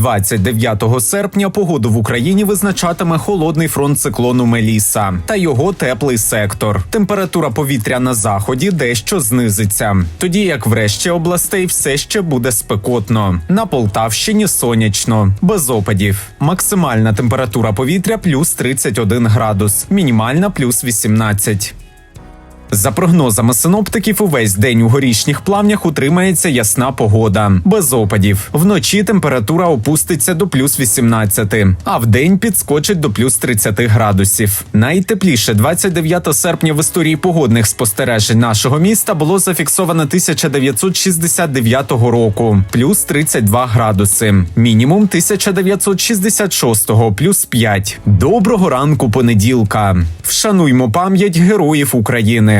29 серпня погоду в Україні визначатиме холодний фронт циклону Меліса та його теплий сектор. Температура повітря на заході дещо знизиться, тоді як в решті областей все ще буде спекотно. На Полтавщині сонячно, без опадів. Максимальна температура повітря плюс 31 градус, мінімальна плюс 18. За прогнозами синоптиків, увесь день у горішніх плавнях утримається ясна погода, без опадів. Вночі температура опуститься до плюс 18, а вдень підскочить до плюс 30 градусів. Найтепліше 29 серпня в історії погодних спостережень нашого міста було зафіксовано 1969 року, плюс 32 градуси. Мінімум 1966 плюс 5. Доброго ранку понеділка. Вшануймо пам'ять героїв України.